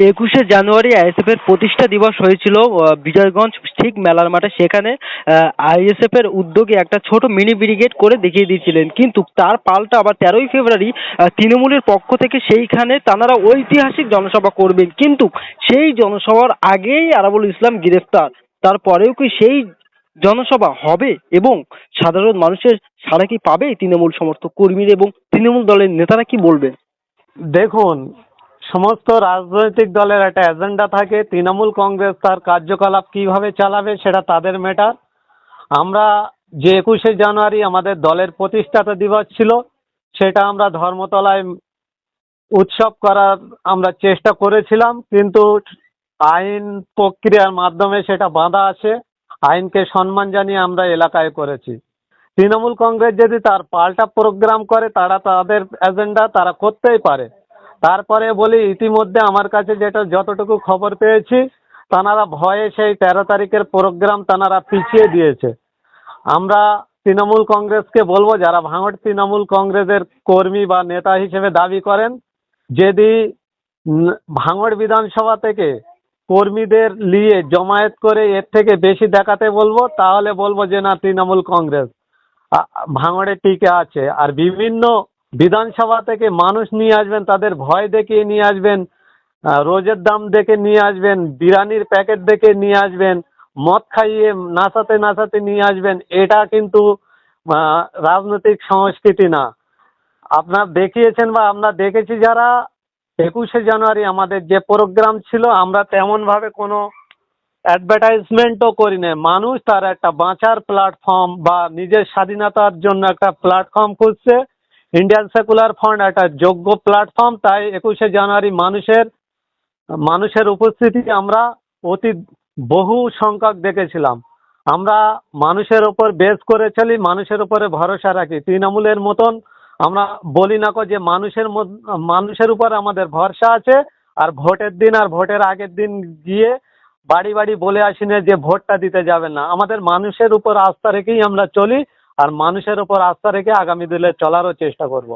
একুশে জানুয়ারি আইএসএফ এর প্রতিষ্ঠা দিবস হয়েছিল বিজয়গঞ্জ ঠিক মেলার মাঠে। সেখানে আইএসএফ এর উদ্যোগে একটা ছোট মিনি ব্রিগেড করে দেখিয়ে দিয়েছিলেন। কিন্তু তার পাল্টা আবার তেরোই ফেব্রুয়ারি তৃণমূলের পক্ষ থেকে সেইখানে তানারা ঐতিহাসিক জনসভা করবেন। কিন্তু সেই জনসভার আগেই আরাবুল ইসলাম গ্রেফতার। তারপরেও কি সেই জনসভা হবে এবং সাধারণ মানুষের সারা কি পাবে তৃণমূল সমর্থক কর্মীরা এবং তৃণমূল দলের নেতারা কি বলবেন? দেখুন সমস্ত রাজনৈতিক দলের একটা এজেন্ডা থাকে, তৃণমূল কংগ্রেস তার কার্যকলাপ কীভাবে চালাবে সেটা তাদের ম্যাটার আমরা যে একুশে জানুয়ারি আমাদের দলের প্রতিষ্ঠাতা দিবস ছিল, সেটা আমরা ধর্মতলায় উৎসব করার আমরা চেষ্টা করেছিলাম, কিন্তু আইন প্রক্রিয়ার মাধ্যমে সেটা বাঁধা আছে আইনকে সম্মান জানিয়ে আমরা এলাকায় করেছি। তৃণমূল কংগ্রেস যদি তার পাল্টা প্রোগ্রাম করে, তারা তাদের এজেন্ডা তারা করতেই পারে। তারপরে বলি, ইতিমধ্যে আমার কাছে যেটা যতটুকু খবর পেয়েছি, তানারা ভয়ে সেই তেরো তারিখের প্রোগ্রাম তানারা পিছিয়ে দিয়েছে। আমরা তৃণমূল কংগ্রেসকে বলব, যারা ভাঙড় তৃণমূল কংগ্রেসের কর্মী বা নেতা হিসেবে দাবি করেন, যদি ভাঙড় বিধানসভা থেকে কর্মীদের নিয়ে জমায়েত করে এর থেকে বেশি দেখাতে বলব, তাহলে বলব যে না, তৃণমূল কংগ্রেস ভাঙড়ে টিকে আছে। আর বিভিন্ন বিধানসভা থেকে মানুষ নিয়ে আসবেন, তাদের ভয় দেখিয়ে নিয়ে আসবেন রোজের দাম দেখে নিয়ে আসবেন, বিরিয়ানির প্যাকেট দেখে নিয়ে আসবেন, মদ খাইয়ে নাচাতে নাচাতে নিয়ে আসবেন, এটা কিন্তু রাজনৈতিক সংস্কৃতি না। আপনার দেখিয়েছেন বা আমরা দেখেছি যারা, একুশে জানুয়ারি আমাদের যে প্রোগ্রাম ছিল, আমরা তেমনভাবে কোনো অ্যাডভার্টাইজমেন্টও করি না মানুষ তার একটা বাঁচার প্ল্যাটফর্ম বা নিজের স্বাধীনতার জন্য একটা প্ল্যাটফর্ম খুঁজছে। ইন্ডিয়ান সেকুলার ফ্রন্ট একটা যোগ্য প্ল্যাটফর্ম তাই একুশে জানুয়ারি মানুষের মানুষের উপস্থিতি আমরা অতি বহু সংখ্যক দেখেছিলাম। আমরা মানুষের ওপর বেস করে চলি, মানুষের উপরে ভরসা রাখি। তৃণমূলের মতন আমরা বলি না কো যে মানুষের মানুষের উপর আমাদের ভরসা আছে, আর ভোটের দিন আর ভোটের আগের দিন গিয়ে বাড়ি বাড়ি বলে আসি না যে ভোটটা দিতে যাবেন না। আমাদের মানুষের উপর আস্থা রেখেই আমরা চলি। আর মানুষের উপর আস্থা রেখে আগামী দিনে চলারও চেষ্টা করব।